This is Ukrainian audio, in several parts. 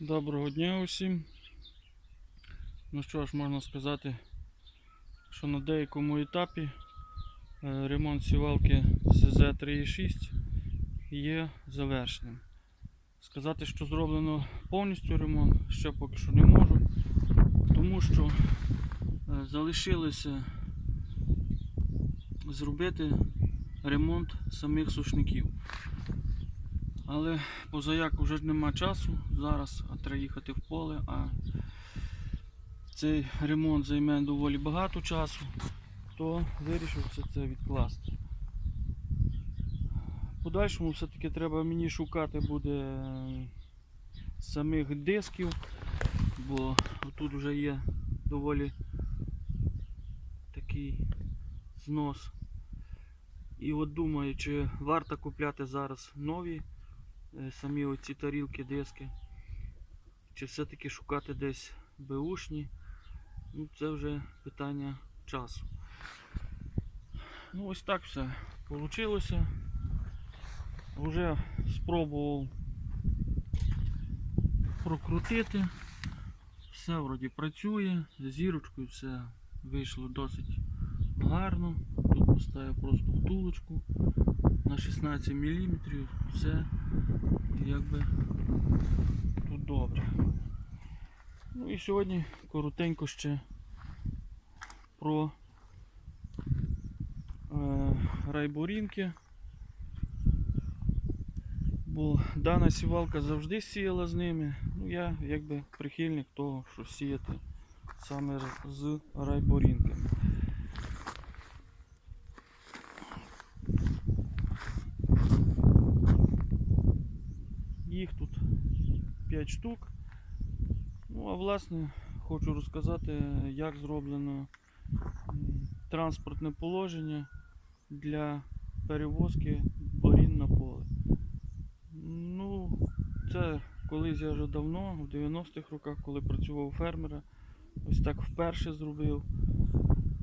Доброго дня усім. Ну що ж, можна сказати, що на деякому етапі е, ремонт сівалки СЗ-3.6 є завершеним. Сказати, що зроблено повністю ремонт, ще поки що не можу, тому що е, залишилося зробити ремонт самих сушників. Але позаяк вже нема часу зараз, а треба їхати в поле, а цей ремонт займе доволі багато часу, то вирішив все це відкласти. Подальшому все-таки треба мені шукати буде самих дисків, бо тут вже є доволі такий знос. І от думаю, чи варто купляти зараз нові самі оці тарілки, диски. Чи все-таки шукати десь беушні. Ну, це вже питання часу. Ну, ось так все вийшло. Вже спробував прокрутити. Все вроді працює, з зірочкою все вийшло досить гарно. Тут просто втулочку на 16 мм. Все якби тут добре. Ну і сьогодні коротенько ще про е, райборінки. Бо дана сівалка завжди сіяла з ними. Ну я якби прихильник того, що сіяти саме з райборінками. Їх тут 5 штук. Ну, а власне хочу розказати, як зроблено транспортне положення для перевозки борін на поле. Ну, це колись я вже давно, в 90-х роках, коли працював у фермера, ось так вперше зробив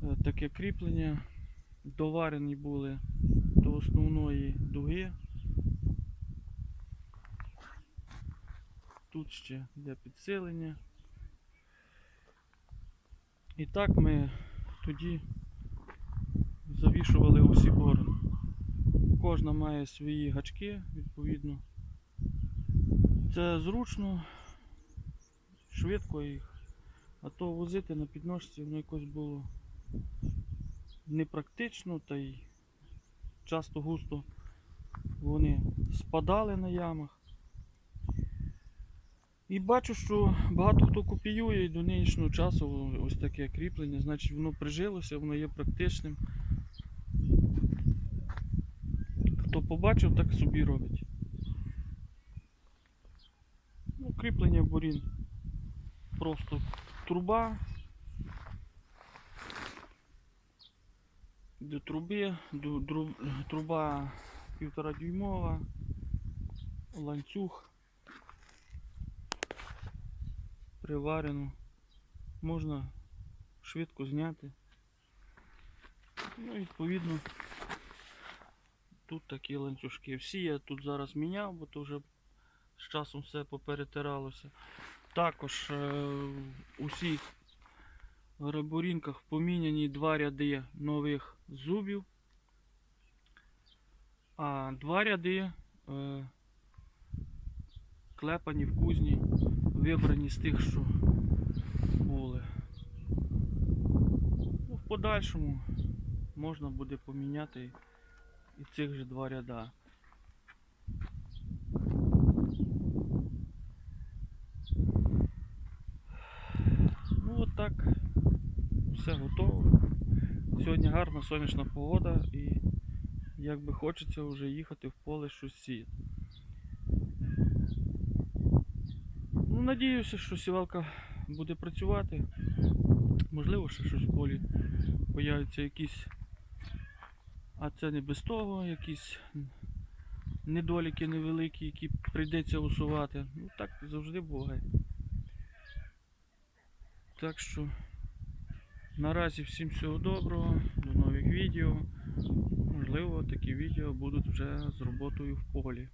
е, таке кріплення. Доварені були до основної дуги. Тут ще для підсилення. І так ми тоді завішували усі борони. Кожна має свої гачки, відповідно. Це зручно, швидко їх, а то возити на підножці воно якось було непрактично та й часто густо вони спадали на ямах. І бачу, що багато хто копіює до нинішнього часу ось таке кріплення, значить воно прижилося, воно є практичним. Хто побачив, так собі робить. Ну, кріплення борін. Просто труба. До труби, до, дру- труба півтора дюймова, ланцюг приварено. Можна швидко зняти. Ну, відповідно, тут такі ланцюжки. Всі я тут зараз міняв, бо то вже з часом все поперетиралося. Також е, у всіх реборінках поміняні два ряди нових зубів, а два ряди е, клепані в кузні, вибрані з тих, що були. Ну, в подальшому можна буде поміняти і цих же два ряда. Ну от так, все готово. Сьогодні гарна сонячна погода і якби хочеться вже їхати в поле щось сіяти. Ну, надіюся, що сівалка буде працювати. Можливо, ще щось в полі появляться якісь, а це не без того, якісь недоліки невеликі, які прийдеться усувати. Ну так завжди буває. Так що наразі всім всього доброго, до нових відео. Можливо, такі відео будуть вже з роботою в полі.